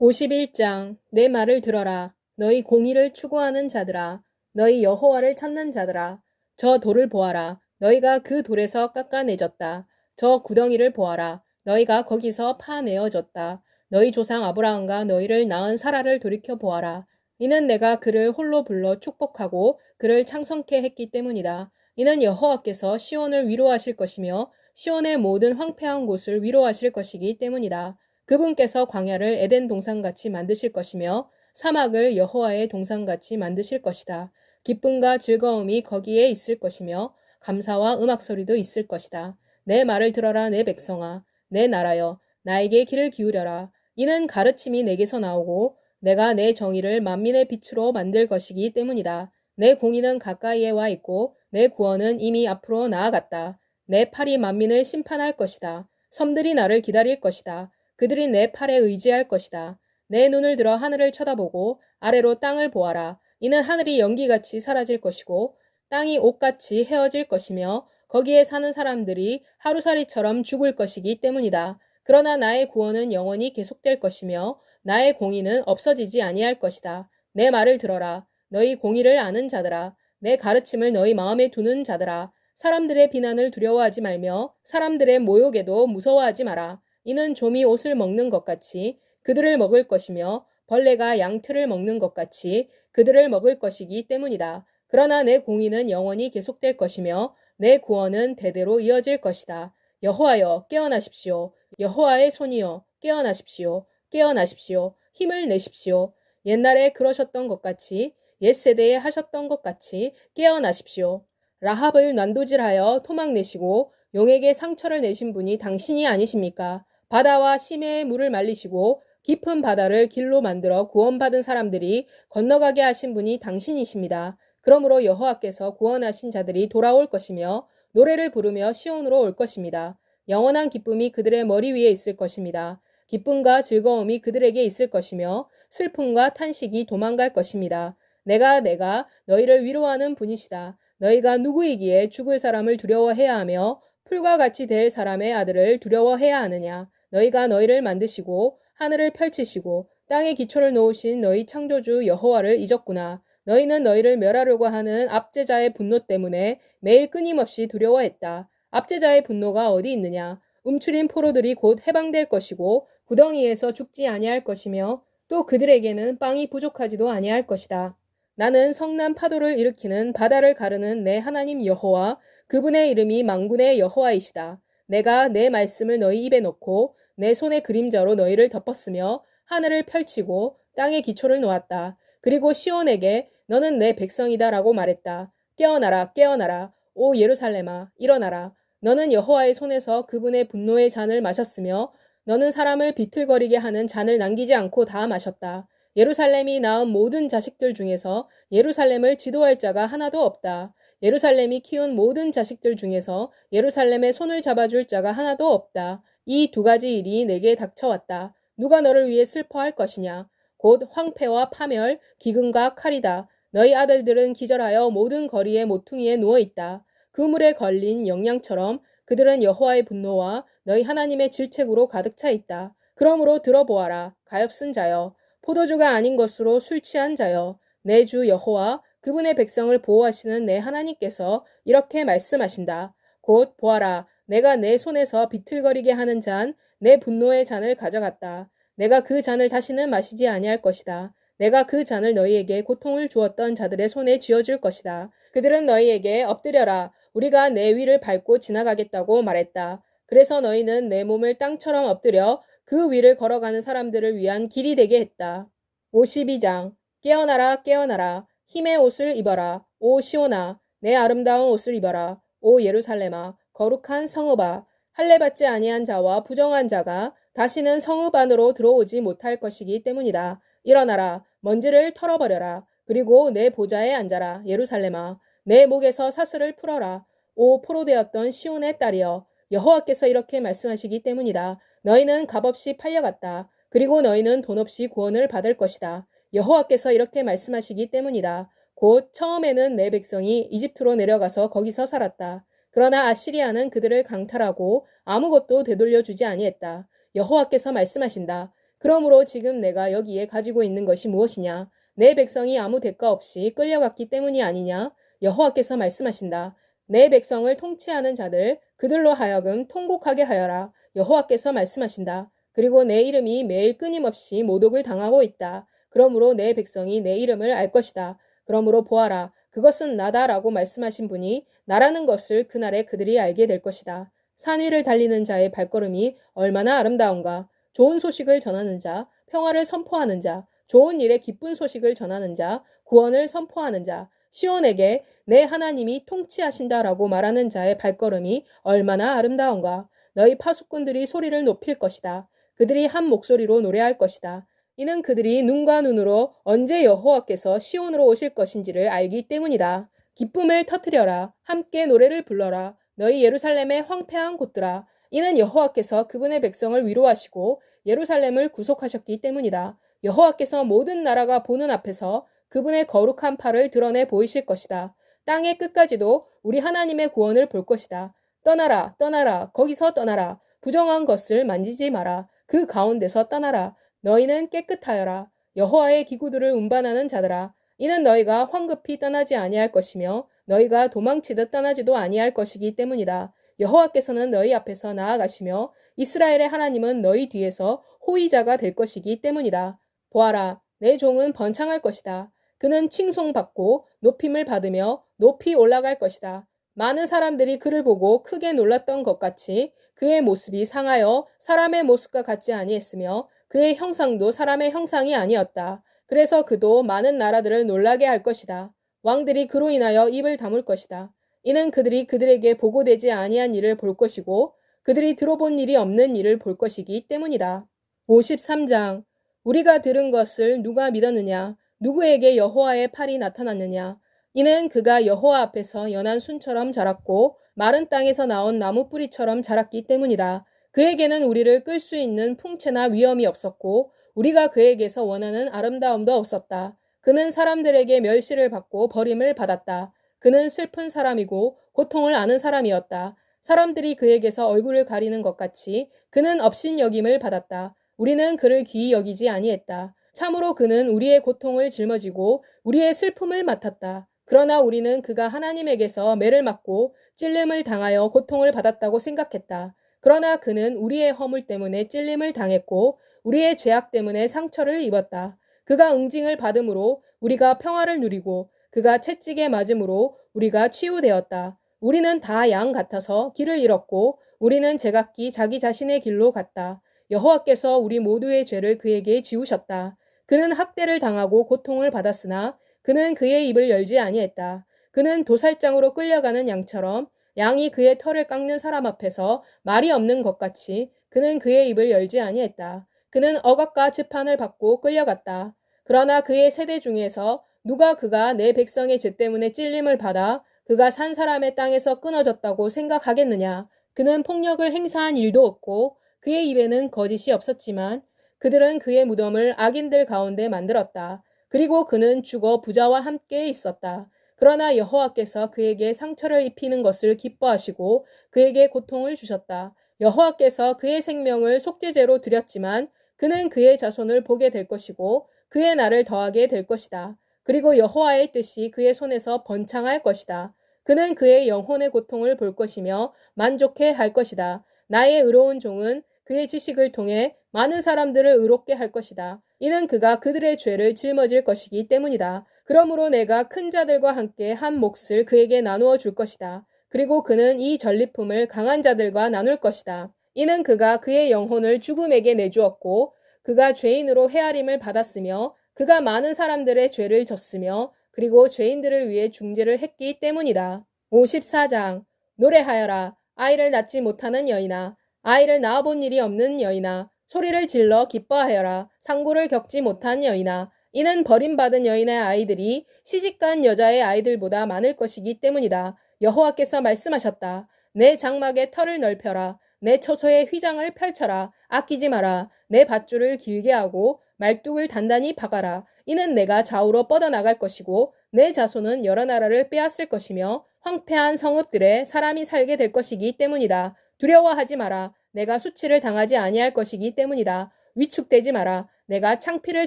51장 내 말을 들어라. 너희 공의를 추구하는 자들아. 너희 여호와를 찾는 자들아. 저 돌을 보아라. 너희가 그 돌에서 깎아내졌다. 저 구덩이를 보아라. 너희가 거기서 파내어졌다. 너희 조상 아브라함과 너희를 낳은 사라를 돌이켜 보아라. 이는 내가 그를 홀로 불러 축복하고 그를 창성케 했기 때문이다. 이는 여호와께서 시온을 위로하실 것이며 시온의 모든 황폐한 곳을 위로하실 것이기 때문이다 그분께서 광야를 에덴 동산같이 만드실 것이며 사막을 여호와의 동산같이 만드실 것이다. 기쁨과 즐거움이 거기에 있을 것이며 감사와 음악 소리도 있을 것이다. 내 말을 들어라 내 백성아 내 나라여 나에게 귀를 기울여라. 이는 가르침이 내게서 나오고 내가 내 정의를 만민의 빛으로 만들 것이기 때문이다. 내 공의는 가까이에 와 있고 내 구원은 이미 앞으로 나아갔다. 내 팔이 만민을 심판할 것이다. 섬들이 나를 기다릴 것이다. 그들이 내 팔에 의지할 것이다. 내 눈을 들어 하늘을 쳐다보고 아래로 땅을 보아라. 이는 하늘이 연기같이 사라질 것이고 땅이 옷같이 헤어질 것이며 거기에 사는 사람들이 하루살이처럼 죽을 것이기 때문이다. 그러나 나의 구원은 영원히 계속될 것이며 나의 공의는 없어지지 아니할 것이다. 내 말을 들어라. 너희 공의를 아는 자들아. 내 가르침을 너희 마음에 두는 자들아. 사람들의 비난을 두려워하지 말며 사람들의 모욕에도 무서워하지 마라. 이는 좀이 옷을 먹는 것 같이 그들을 먹을 것이며 벌레가 양틀을 먹는 것 같이 그들을 먹을 것이기 때문이다. 그러나 내 공의는 영원히 계속될 것이며 내 구원은 대대로 이어질 것이다. 여호와여 깨어나십시오. 여호와의 손이여 깨어나십시오. 깨어나십시오. 힘을 내십시오. 옛날에 그러셨던 것 같이 옛 세대에 하셨던 것 같이 깨어나십시오. 라합을 난도질하여 토막 내시고 용에게 상처를 내신 분이 당신이 아니십니까? 바다와 심해의 물을 말리시고 깊은 바다를 길로 만들어 구원받은 사람들이 건너가게 하신 분이 당신이십니다. 그러므로 여호와께서 구원하신 자들이 돌아올 것이며 노래를 부르며 시온으로 올 것입니다. 영원한 기쁨이 그들의 머리 위에 있을 것입니다. 기쁨과 즐거움이 그들에게 있을 것이며 슬픔과 탄식이 도망갈 것입니다. 내가 내가 너희를 위로하는 분이시다. 너희가 누구이기에 죽을 사람을 두려워해야 하며 풀과 같이 될 사람의 아들을 두려워해야 하느냐. 너희가 너희를 만드시고 하늘을 펼치시고 땅에 기초를 놓으신 너희 창조주 여호와를 잊었구나. 너희는 너희를 멸하려고 하는 압제자의 분노 때문에 매일 끊임없이 두려워했다. 압제자의 분노가 어디 있느냐? 움츠린 포로들이 곧 해방될 것이고 구덩이에서 죽지 아니할 것이며 또 그들에게는 빵이 부족하지도 아니할 것이다. 나는 성난 파도를 일으키는 바다를 가르는 내 하나님 여호와 그분의 이름이 망군의 여호와이시다. 내가 내 말씀을 너희 입에 넣고 내 손의 그림자로 너희를 덮었으며 하늘을 펼치고 땅의 기초를 놓았다. 그리고 시온에게 너는 내 백성이다라고 말했다. 깨어나라 깨어나라 오 예루살렘아 일어나라 너는 여호와의 손에서 그분의 분노의 잔을 마셨으며 너는 사람을 비틀거리게 하는 잔을 남기지 않고 다 마셨다. 예루살렘이 낳은 모든 자식들 중에서 예루살렘을 지도할 자가 하나도 없다. 예루살렘이 키운 모든 자식들 중에서 예루살렘의 손을 잡아줄 자가 하나도 없다. 이 두 가지 일이 내게 닥쳐왔다. 누가 너를 위해 슬퍼할 것이냐? 곧 황폐와 파멸, 기근과 칼이다. 너희 아들들은 기절하여 모든 거리의 모퉁이에 누워 있다. 그물에 걸린 영양처럼 그들은 여호와의 분노와 너희 하나님의 질책으로 가득 차 있다. 그러므로 들어보아라. 가엾은 자여. 포도주가 아닌 것으로 술 취한 자여. 내 주 여호와 그분의 백성을 보호하시는 내 하나님께서 이렇게 말씀하신다. 곧 보아라. 내가 내 손에서 비틀거리게 하는 잔, 내 분노의 잔을 가져갔다. 내가 그 잔을 다시는 마시지 아니할 것이다. 내가 그 잔을 너희에게 고통을 주었던 자들의 손에 쥐어줄 것이다. 그들은 너희에게 엎드려라. 우리가 내 위를 밟고 지나가겠다고 말했다. 그래서 너희는 내 몸을 땅처럼 엎드려 그 위를 걸어가는 사람들을 위한 길이 되게 했다. 52장 깨어나라 깨어나라 힘의 옷을 입어라 오 시오나 내 아름다운 옷을 입어라 오 예루살렘아 거룩한 성읍아 할례 받지 아니한 자와 부정한 자가 다시는 성읍 안으로 들어오지 못할 것이기 때문이다. 일어나라 먼지를 털어버려라 그리고 내 보좌에 앉아라 예루살렘아 내 목에서 사슬을 풀어라 오 포로되었던 시온의 딸이여 여호와께서 이렇게 말씀하시기 때문이다. 너희는 값없이 팔려갔다. 그리고 너희는 돈 없이 구원을 받을 것이다. 여호와께서 이렇게 말씀하시기 때문이다. 곧 처음에는 내 백성이 이집트로 내려가서 거기서 살았다. 그러나 아시리아는 그들을 강탈하고 아무것도 되돌려 주지 아니했다. 여호와께서 말씀하신다. 그러므로 지금 내가 여기에 가지고 있는 것이 무엇이냐? 내 백성이 아무 대가 없이 끌려갔기 때문이 아니냐? 여호와께서 말씀하신다. 내 백성을 통치하는 자들 그들로 하여금 통곡하게 하여라. 여호와께서 말씀하신다. 그리고 내 이름이 매일 끊임없이 모독을 당하고 있다. 그러므로 내 백성이 내 이름을 알 것이다. 그러므로 보아라. 그것은 나다라고 말씀하신 분이 나라는 것을 그날에 그들이 알게 될 것이다. 산 위를 달리는 자의 발걸음이 얼마나 아름다운가. 좋은 소식을 전하는 자, 평화를 선포하는 자, 좋은 일에 기쁜 소식을 전하는 자, 구원을 선포하는 자, 시온에게 내 하나님이 통치하신다라고 말하는 자의 발걸음이 얼마나 아름다운가. 너희 파수꾼들이 소리를 높일 것이다. 그들이 한 목소리로 노래할 것이다. 이는 그들이 눈과 눈으로 언제 여호와께서 시온으로 오실 것인지를 알기 때문이다. 기쁨을 터뜨려라. 함께 노래를 불러라. 너희 예루살렘의 황폐한 곳들아. 이는 여호와께서 그분의 백성을 위로하시고 예루살렘을 구속하셨기 때문이다. 여호와께서 모든 나라가 보는 앞에서 그분의 거룩한 팔을 드러내 보이실 것이다. 땅의 끝까지도 우리 하나님의 구원을 볼 것이다. 떠나라, 떠나라, 거기서 떠나라. 부정한 것을 만지지 마라. 그 가운데서 떠나라. 너희는 깨끗하여라. 여호와의 기구들을 운반하는 자들아. 이는 너희가 황급히 떠나지 아니할 것이며 너희가 도망치듯 떠나지도 아니할 것이기 때문이다. 여호와께서는 너희 앞에서 나아가시며 이스라엘의 하나님은 너희 뒤에서 호위자가 될 것이기 때문이다. 보아라, 내 종은 번창할 것이다. 그는 칭송받고 높임을 받으며 높이 올라갈 것이다. 많은 사람들이 그를 보고 크게 놀랐던 것 같이 그의 모습이 상하여 사람의 모습과 같지 아니했으며 그의 형상도 사람의 형상이 아니었다. 그래서 그도 많은 나라들을 놀라게 할 것이다. 왕들이 그로 인하여 입을 다물 것이다. 이는 그들이 그들에게 보고되지 아니한 일을 볼 것이고 그들이 들어본 일이 없는 일을 볼 것이기 때문이다. 53장 우리가 들은 것을 누가 믿었느냐? 누구에게 여호와의 팔이 나타났느냐? 이는 그가 여호와 앞에서 연한 순처럼 자랐고 마른 땅에서 나온 나무 뿌리처럼 자랐기 때문이다. 그에게는 우리를 끌 수 있는 풍채나 위험이 없었고 우리가 그에게서 원하는 아름다움도 없었다. 그는 사람들에게 멸시를 받고 버림을 받았다. 그는 슬픈 사람이고 고통을 아는 사람이었다. 사람들이 그에게서 얼굴을 가리는 것 같이 그는 업신여김을 받았다. 우리는 그를 귀히 여기지 아니했다. 참으로 그는 우리의 고통을 짊어지고 우리의 슬픔을 맡았다. 그러나 우리는 그가 하나님에게서 매를 맞고 찔림을 당하여 고통을 받았다고 생각했다. 그러나 그는 우리의 허물 때문에 찔림을 당했고 우리의 죄악 때문에 상처를 입었다. 그가 응징을 받음으로 우리가 평화를 누리고 그가 채찍에 맞음으로 우리가 치유되었다. 우리는 다 양 같아서 길을 잃었고 우리는 제각기 자기 자신의 길로 갔다. 여호와께서 우리 모두의 죄를 그에게 지우셨다. 그는 학대를 당하고 고통을 받았으나 그는 그의 입을 열지 아니했다. 그는 도살장으로 끌려가는 양처럼 양이 그의 털을 깎는 사람 앞에서 말이 없는 것 같이 그는 그의 입을 열지 아니했다. 그는 억압과 재판을 받고 끌려갔다. 그러나 그의 세대 중에서 누가 그가 내 백성의 죄 때문에 찔림을 받아 그가 산 사람의 땅에서 끊어졌다고 생각하겠느냐. 그는 폭력을 행사한 일도 없고 그의 입에는 거짓이 없었지만 그들은 그의 무덤을 악인들 가운데 만들었다. 그리고 그는 죽어 부자와 함께 있었다. 그러나 여호와께서 그에게 상처를 입히는 것을 기뻐하시고 그에게 고통을 주셨다. 여호와께서 그의 생명을 속죄제로 드렸지만 그는 그의 자손을 보게 될 것이고 그의 날을 더하게 될 것이다. 그리고 여호와의 뜻이 그의 손에서 번창할 것이다. 그는 그의 영혼의 고통을 볼 것이며 만족해 할 것이다. 나의 의로운 종은 그의 지식을 통해 많은 사람들을 의롭게 할 것이다. 이는 그가 그들의 죄를 짊어질 것이기 때문이다. 그러므로 내가 큰 자들과 함께 한 몫을 그에게 나누어 줄 것이다. 그리고 그는 이 전리품을 강한 자들과 나눌 것이다. 이는 그가 그의 영혼을 죽음에게 내주었고 그가 죄인으로 헤아림을 받았으며 그가 많은 사람들의 죄를 졌으며 그리고 죄인들을 위해 중재를 했기 때문이다. 54장 노래하여라 아이를 낳지 못하는 여인아 아이를 낳아본 일이 없는 여인아 소리를 질러 기뻐하여라 상고를 겪지 못한 여인아 이는 버림받은 여인의 아이들이 시집간 여자의 아이들보다 많을 것이기 때문이다. 여호와께서 말씀하셨다. 내 장막에 털을 넓혀라. 내 처소에 휘장을 펼쳐라. 아끼지 마라. 내 밧줄을 길게 하고 말뚝을 단단히 박아라. 이는 내가 좌우로 뻗어나갈 것이고 내 자손은 여러 나라를 빼앗을 것이며 황폐한 성읍들에 사람이 살게 될 것이기 때문이다. 두려워하지 마라. 내가 수치를 당하지 아니할 것이기 때문이다. 위축되지 마라. 내가 창피를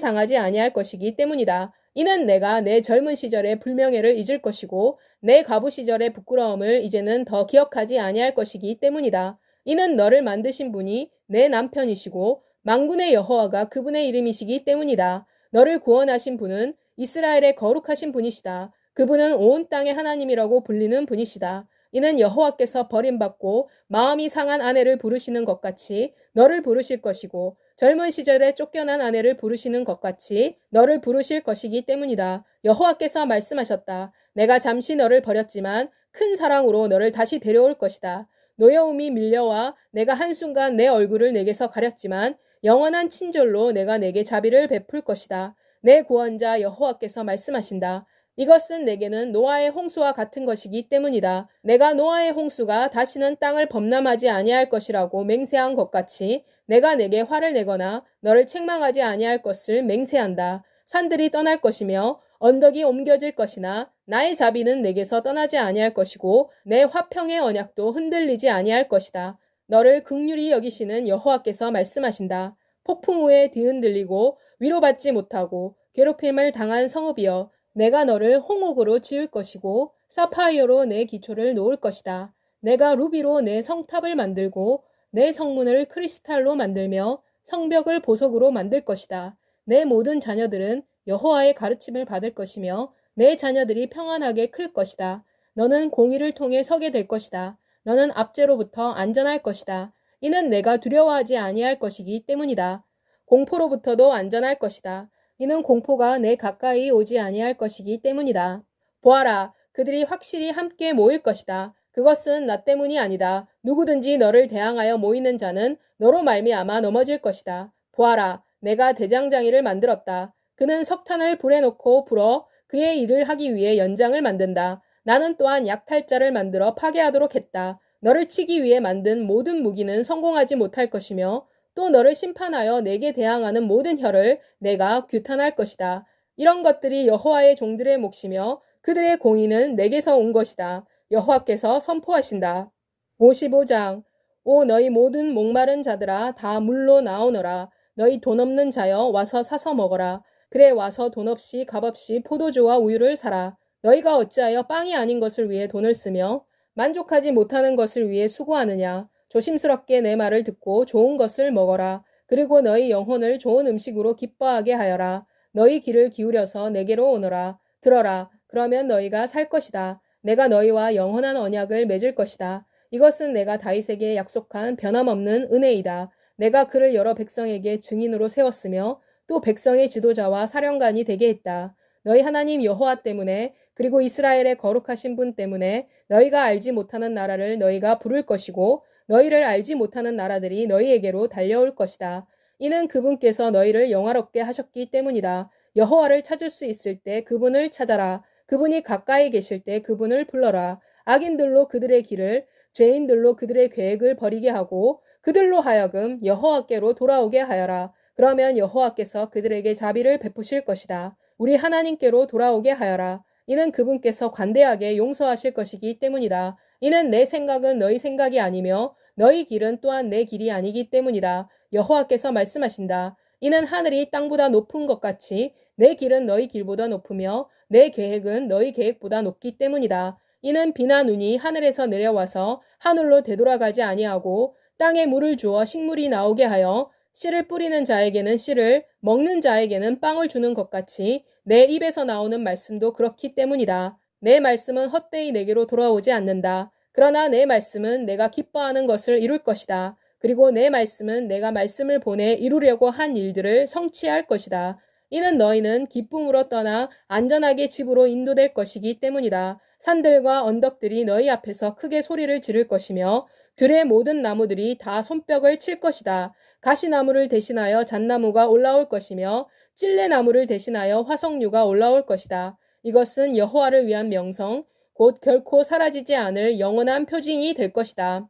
당하지 아니할 것이기 때문이다. 이는 내가 내 젊은 시절의 불명예를 잊을 것이고 내 과부 시절의 부끄러움을 이제는 더 기억하지 아니할 것이기 때문이다. 이는 너를 만드신 분이 내 남편이시고 망군의 여호와가 그분의 이름이시기 때문이다. 너를 구원하신 분은 이스라엘의 거룩하신 분이시다. 그분은 온 땅의 하나님이라고 불리는 분이시다. 이는 여호와께서 버림받고 마음이 상한 아내를 부르시는 것 같이 너를 부르실 것이고 젊은 시절에 쫓겨난 아내를 부르시는 것 같이 너를 부르실 것이기 때문이다. 여호와께서 말씀하셨다. 내가 잠시 너를 버렸지만 큰 사랑으로 너를 다시 데려올 것이다. 노여움이 밀려와 내가 한순간 내 얼굴을 내게서 가렸지만 영원한 친절로 내가 내게 자비를 베풀 것이다. 내 구원자 여호와께서 말씀하신다. 이것은 내게는 노아의 홍수와 같은 것이기 때문이다. 내가 노아의 홍수가 다시는 땅을 범람하지 아니할 것이라고 맹세한 것 같이 내가 내게 화를 내거나 너를 책망하지 아니할 것을 맹세한다. 산들이 떠날 것이며 언덕이 옮겨질 것이나 나의 자비는 내게서 떠나지 아니할 것이고 내 화평의 언약도 흔들리지 아니할 것이다. 너를 극률이 여기시는 여호와께서 말씀하신다. 폭풍 후에 뒤흔들리고 위로받지 못하고 괴롭힘을 당한 성읍이여 내가 너를 홍옥으로 지을 것이고 사파이어로 내 기초를 놓을 것이다. 내가 루비로 내 성탑을 만들고 내 성문을 크리스탈로 만들며 성벽을 보석으로 만들 것이다. 내 모든 자녀들은 여호와의 가르침을 받을 것이며 내 자녀들이 평안하게 클 것이다. 너는 공의를 통해 서게 될 것이다. 너는 압제로부터 안전할 것이다. 이는 내가 두려워하지 아니할 것이기 때문이다. 공포로부터도 안전할 것이다. 이는 공포가 내 가까이 오지 아니할 것이기 때문이다. 보아라, 그들이 확실히 함께 모일 것이다. 그것은 나 때문이 아니다. 누구든지 너를 대항하여 모이는 자는 너로 말미암아 넘어질 것이다. 보아라, 내가 대장장이를 만들었다. 그는 석탄을 불에 놓고 불어 그의 일을 하기 위해 연장을 만든다. 나는 또한 약탈자를 만들어 파괴하도록 했다. 너를 치기 위해 만든 모든 무기는 성공하지 못할 것이며 또 너를 심판하여 내게 대항하는 모든 혀를 내가 규탄할 것이다. 이런 것들이 여호와의 종들의 몫이며 그들의 공의는 내게서 온 것이다. 여호와께서 선포하신다. 55장 오 너희 모든 목마른 자들아 다 물로 나오너라. 너희 돈 없는 자여 와서 사서 먹어라. 그래 와서 돈 없이 값 없이 포도주와 우유를 사라. 너희가 어찌하여 빵이 아닌 것을 위해 돈을 쓰며 만족하지 못하는 것을 위해 수고하느냐. 조심스럽게 내 말을 듣고 좋은 것을 먹어라. 그리고 너희 영혼을 좋은 음식으로 기뻐하게 하여라. 너희 귀를 기울여서 내게로 오너라. 들어라. 그러면 너희가 살 것이다. 내가 너희와 영원한 언약을 맺을 것이다. 이것은 내가 다윗에게 약속한 변함없는 은혜이다. 내가 그를 여러 백성에게 증인으로 세웠으며 또 백성의 지도자와 사령관이 되게 했다. 너희 하나님 여호와 때문에 그리고 이스라엘의 거룩하신 분 때문에 너희가 알지 못하는 나라를 너희가 부를 것이고 너희를 알지 못하는 나라들이 너희에게로 달려올 것이다. 이는 그분께서 너희를 영화롭게 하셨기 때문이다. 여호와를 찾을 수 있을 때 그분을 찾아라. 그분이 가까이 계실 때 그분을 불러라. 악인들로 그들의 길을 죄인들로 그들의 계획을 버리게 하고 그들로 하여금 여호와께로 돌아오게 하여라. 그러면 여호와께서 그들에게 자비를 베푸실 것이다. 우리 하나님께로 돌아오게 하여라. 이는 그분께서 관대하게 용서하실 것이기 때문이다. 이는 내 생각은 너희 생각이 아니며 너희 길은 또한 내 길이 아니기 때문이다. 여호와께서 말씀하신다. 이는 하늘이 땅보다 높은 것 같이 내 길은 너희 길보다 높으며 내 계획은 너희 계획보다 높기 때문이다. 이는 비나 눈이 하늘에서 내려와서 하늘로 되돌아가지 아니하고 땅에 물을 주어 식물이 나오게 하여 씨를 뿌리는 자에게는 씨를 먹는 자에게는 빵을 주는 것 같이 내 입에서 나오는 말씀도 그렇기 때문이다. 내 말씀은 헛되이 내게로 돌아오지 않는다. 그러나 내 말씀은 내가 기뻐하는 것을 이룰 것이다. 그리고 내 말씀은 내가 말씀을 보내 이루려고 한 일들을 성취할 것이다. 이는 너희는 기쁨으로 떠나 안전하게 집으로 인도될 것이기 때문이다. 산들과 언덕들이 너희 앞에서 크게 소리를 지를 것이며 들의 모든 나무들이 다 손뼉을 칠 것이다. 가시나무를 대신하여 잣나무가 올라올 것이며 찔레나무를 대신하여 화석류가 올라올 것이다. 이것은 여호와를 위한 명성, 곧 결코 사라지지 않을 영원한 표징이 될 것이다.